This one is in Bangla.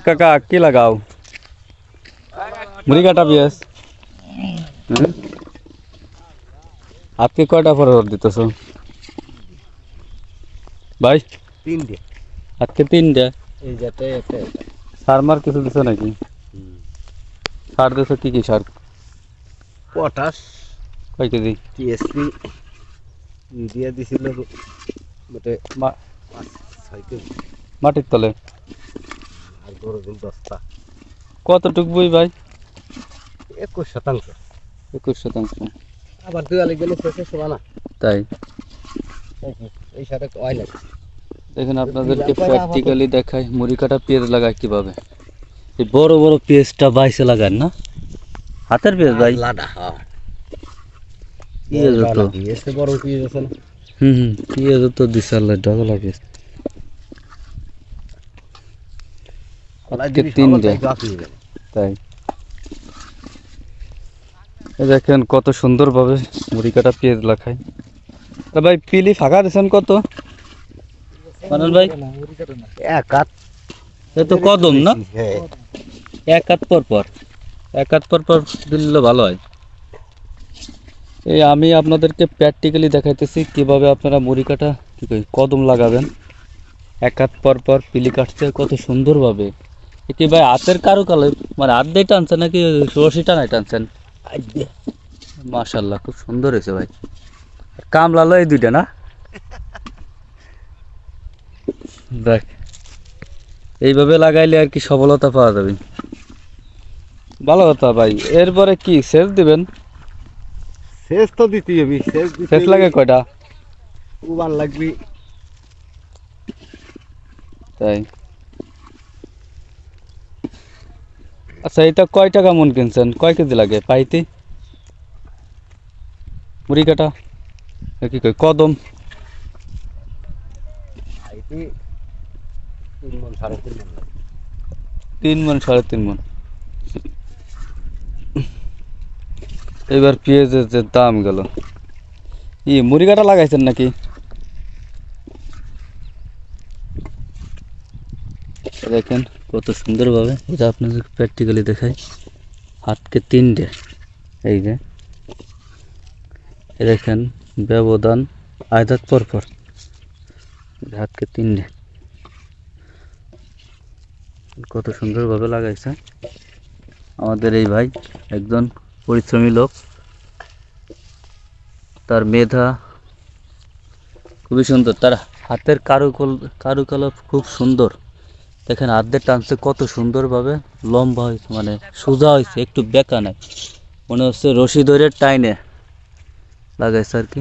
কাকা কি লাগাও মুড়ি কাটা পিয়াজ হুম? আপনি কয়টা পরে দিতেছ ভাই তিনটে আজকে তিনটা এই যাতে একটা এটা সার মার কিছু দিছো নাকি সার দিছো কি কি সার পটাশ কয় কেজি টিএসপি ইউরিয়া দিছিল মোটে মা- পাঁচ ছয় কেজি মাটির তলে আর দশটা কতটুক বই ভাই? একুশ শতাংশ। একুশ শতাংশ। আবার দুই আলি গেলে শেষে শোভা না। তাই? এই সাথে অয়েল আছে দেখেন আপনাদেরকে প্র্যাকটিক্যালি দেখাই মুড়ি কাটা পেঁয়াজ লাগায় কীভাবে। এই বড় বড় পেঁয়াজটা বাইসে লাগান না? হাতের পেঁয়াজ ভাই? লাডা হ্যাঁ। পেঁয়াজ তো। বড় পেঁয়াজ আছে না? হুম হুম পেঁয়াজ তো আল্লাহ ডগলা পেঁয়াজ আজকে তিনটে। তাই। দেখেন কত সুন্দরভাবে মুড়ি কাটা পেঁয়াজ লাখায়। তা ভাই পিলি ফাঁকা দিয়েছেন কত? মানল ভাই? এক হাত এ তো কদম না? হ্যাঁ। এক হাত পর পর। এক হাত পর পর দিলে ভালো হয়। এই আমি আপনাদেরকে প্র্যাকটিক্যালি দেখাইতেছি কীভাবে আপনারা মুড়ি কাটা কি কদম লাগাবেন। এক হাত পর পর পিলি কাটছে কত সুন্দরভাবে। এ কি ভাই হাতের কারুকালে মানে হাত দিয়ে টানছেন নাকি রশি টানায় টানছেন মাশাল্লাহ খুব সুন্দর হয়েছে ভাই। কামলালো এই দুইটা না? দেখ এইভাবে লাগাইলে আর কি সফলতা পাওয়া যাবে। ভালো কথা ভাই এরপরে কি সেচ দিবেন? শেষ তো দিতে হবে শেষ সেচ লাগে কয়টা? উবান লাগবে। তাই। আচ্ছা এটা কয় টাকা মন কিনছেন? কয় কেজি লাগে পাইতে? মুড়ি কাটা? কি কয়? কদম? তিন মন সাড়ে তিন মন তিন মন সাড়ে তিন মন। এবার পেঁয়াজের যে দাম গেল। ই মুড়ি কাটা লাগাইছেন নাকি? দেখেন, কত সুন্দরভাবে এটা আপনাদের প্র্যাকটিক্যালি দেখাই। হাতকে তিনটে, এই যে। দেখেন, ব্যবধান আয়দাত পরপর। পর হাতকে তিনটে। কত সুন্দরভাবে লাগাইছে। আমাদের এই ভাই একজন পরিশ্রমী লোক। তার মেধা খুবই সুন্দর। তার হাতের কারুকল কারুকলাপ খুব সুন্দর। দেখেন হাতের টানছে, কত সুন্দরভাবে লম্বা হয়েছে মানে সোজা হয়েছে, একটু বেঁকা নাই। মনে হচ্ছে রশি ধরে টাইনে লাগাইছে আর কি।